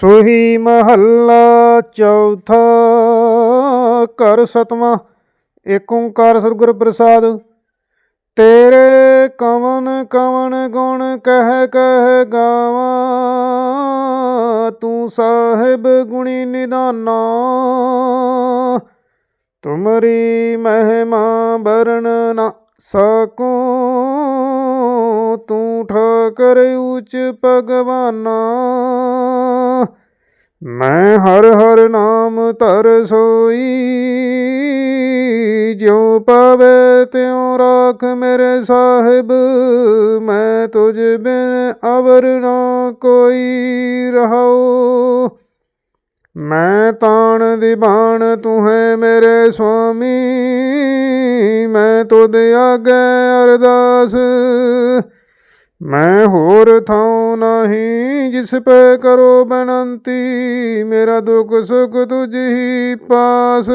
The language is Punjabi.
ਸੋਹੀ ਮਹੱਲਾ ਚੌਥਾ ਕਰ ਸਤਵਾਂ, ਏਕ ਓੰਕਾਰ ਸਤਿਗੁਰ ਪ੍ਰਸਾਦ। ਤੇਰੇ ਕਵਨ ਕਵਨ ਗੁਣ ਕਹਿ ਕਹਿ ਗਾਵਾਂ, ਤੂੰ ਸਾਹਿਬ ਗੁਣੀ ਨਿਦਾਨਾ। ਤੁਮਰੀ ਮਹਿਮਾ ਬਰਨ ਸਕੋ ਸਕੂੰ, ਤੂੰ ਠਾਕਰ ਉਚ ਭਗਵਾਨਾ। ਮੈਂ ਹਰ ਹਰ ਨਾਮ ਧਰ ਸੋਈ, ਜਿਉ ਪਾਵੇ ਤਿਉ ਰਾਖ ਮੇਰੇ ਸਾਹਿਬ, ਮੈਂ ਤੁਝ ਬਿਨ ਅਵਰ ਨਾ ਕੋਈ ਰਹਾਉ। ਮੈਂ ਤਾਣ ਦੀਵਾਨ ਤੂੰ ਹੈ ਮੇਰੇ ਸੁਆਮੀ, ਮੈਂ ਤੁਧ ਆਗੇ ਅਰਦਾਸ, ਮੈਂ ਹੋਰ ਥਾਉ ਨਹੀਂ ਜਿਸ ਪੈ ਕਰੋ ਬੇਨੰਤੀ ਮੇਰਾ ਦੁੱਖ ਸੁਖ ਤੁਝ ਹੀ ਪਾਸ।